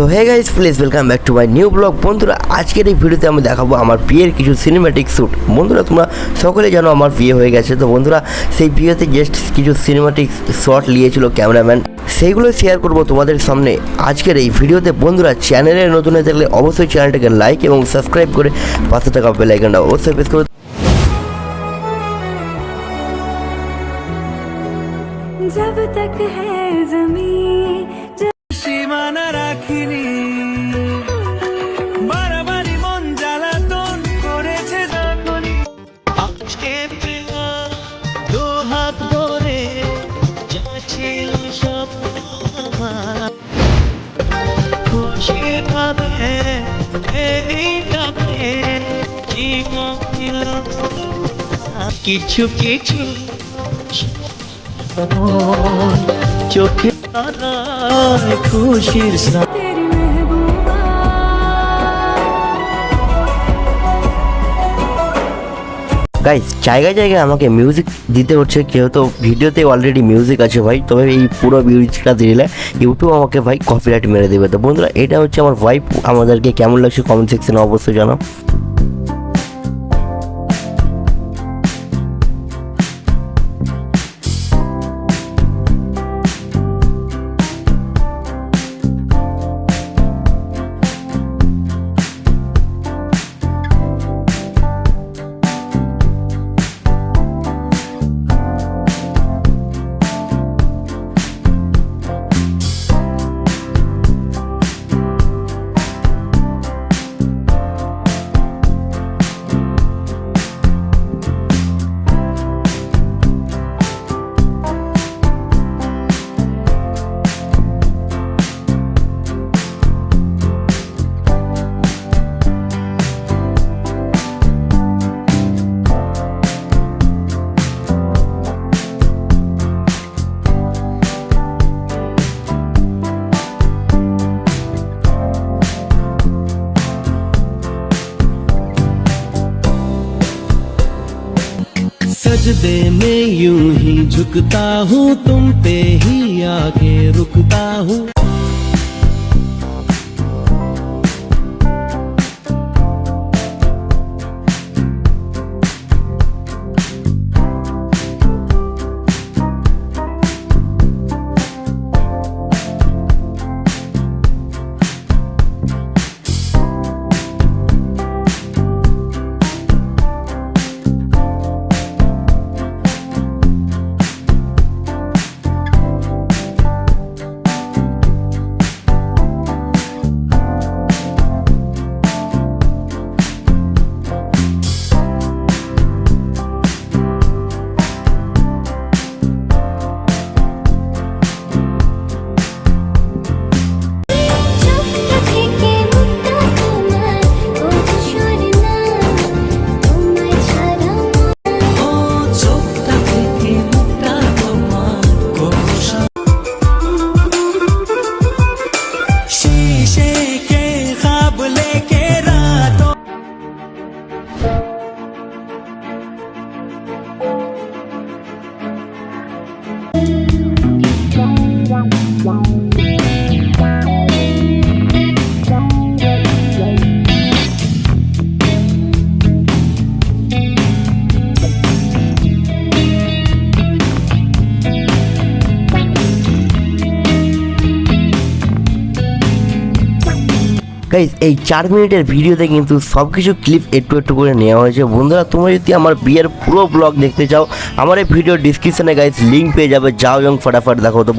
so hey guys please welcome back to my new blog বন্ধুরা আজকের এই ভিডিওতে আমি দেখাবো আমার বিয়ের কিছু সিনেম্যাটিক শ্যুট বন্ধুরা তোমরা সকলে জানো আমার বিয়ে হয়ে গেছে তো বন্ধুরা সেই বিয়েতে জাস্ট কিছু সিনেম্যাটিক শট নিয়েছিল ক্যামেরাম্যান সেইগুলো শেয়ার করব তোমাদের সামনে আজকের এই ভিডিওতে বন্ধুরা চ্যানেলে নতুন হয়ে থাকলে অবশ্যই চ্যানেলটাকে লাইক এবং সাবস্ক্রাইব করে পাশে থাকা বেল আইকনটা অবশ্যই প্রেস করে जब तक है जमीन কিছু কিছু চোখে খুশির গাইজ জায়গায় জায়গায় আমাকে মিউজিক দিতে হচ্ছে যেহেতু ভিডিওতে অলরেডি মিউজিক আছে ভাই তবে এই পুরো মিউজিকটা দিলে ইউটিউব আমাকে ভাই কপিরাইট মেরে দেবে। তো বন্ধুরা এটা হচ্ছে আমার ভাইব আমাদেরকে কেমন লাগছে কমেন্ট সেকশনে অবশ্যই জানাও। सजदे में यूँ ही झुकता हूँ तुम पे ही आके रुकता हूँ। গাইজ এই চার মিনিটের ভিডিওতে কিন্তু সব কিছু ক্লিপ একটু একটু করে নেওয়া হয়েছে। বন্ধুরা, তোমরা যদি আমার বিয়ের পুরো ব্লগ দেখতে চাও, আমার এই ভিডিও ডিসক্রিপশনে গাইজ লিঙ্ক পেয়ে যাবে। যাও এবং ফটাফট দেখো। তো